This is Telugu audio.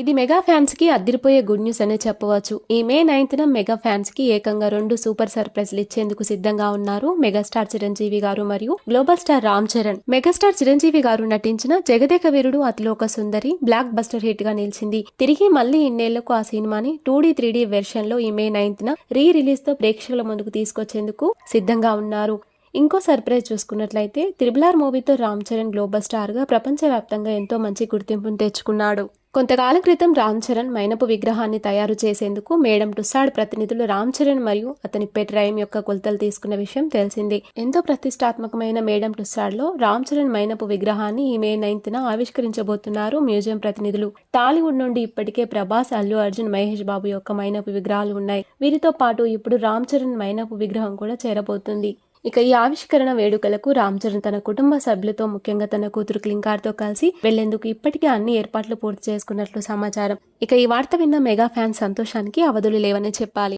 ఇది మెగా ఫ్యాన్స్కి అదిరిపోయే గుడ్ న్యూస్ అనే చెప్పవచ్చు. ఈ మే నైన్త్న మెగా ఫ్యాన్స్కి ఏకంగా రెండు సూపర్ సర్ప్రైజ్లు ఇచ్చేందుకు సిద్ధంగా ఉన్నారు మెగాస్టార్ చిరంజీవి గారు మరియు global star Ram Charan. Megastar Chiranjeevi గారు నటించిన జగదేక వీరుడు అతిలోక సుందరి బ్లాక్ బస్టర్ హిట్గా నిలిచింది. తిరిగి మళ్ళీ ఇన్నేళ్ళకు ఆ సినిమాని టూ డీ త్రీ డీ వెర్షన్లో ఈ మే నైన్త్న రీ రిలీజ్తో ప్రేక్షకుల ముందుకు తీసుకొచ్చేందుకు సిద్ధంగా ఉన్నారు. ఇంకో సర్ప్రైజ్ చూసుకున్నట్లయితే త్రిబులార్ మూవీతో రామ్ చరణ్ గ్లోబల్ స్టార్గా ప్రపంచవ్యాప్తంగా ఎంతో మంచి గుర్తింపును తెచ్చుకున్నాడు. కొంతకాలం క్రితం రామ్ చరణ్ మైనపు విగ్రహాన్ని తయారు చేసేందుకు మేడం టుసాడ్ ప్రతినిధులు రామ్ చరణ్ మరియు అతని పెట్ రైమ్ యొక్క కొలతలు తీసుకున్న విషయం తెలిసింది. ఎంతో ప్రతిష్టాత్మకమైన మేడం టుసాడ్లో రామ్ చరణ్ మైనపు విగ్రహాన్ని ఈ మే నైన్త్న ఆవిష్కరించబోతున్నారు మ్యూజియం ప్రతినిధులు. టాలీవుడ్ నుండి ఇప్పటికే ప్రభాస్ అల్లు అర్జున్ మహేష్ బాబు యొక్క మైనపు విగ్రహాలు ఉన్నాయి. వీరితో పాటు ఇప్పుడు రామ్ చరణ్ మైనపు విగ్రహం కూడా చేరబోతుంది. ఇక ఈ ఆవిష్కరణ వేడుకలకు రామ్ చరణ్ తన కుటుంబ సభ్యులతో ముఖ్యంగా తన కూతురు క్లింకార్తో కలిసి వెళ్ళేందుకు ఇప్పటికే అన్ని ఏర్పాట్లు పూర్తి చేసుకున్నట్లు సమాచారం. ఇక ఈ వార్త విన్న మెగా ఫ్యాన్స్ సంతోషానికి అవధులు లేవని చెప్పాలి.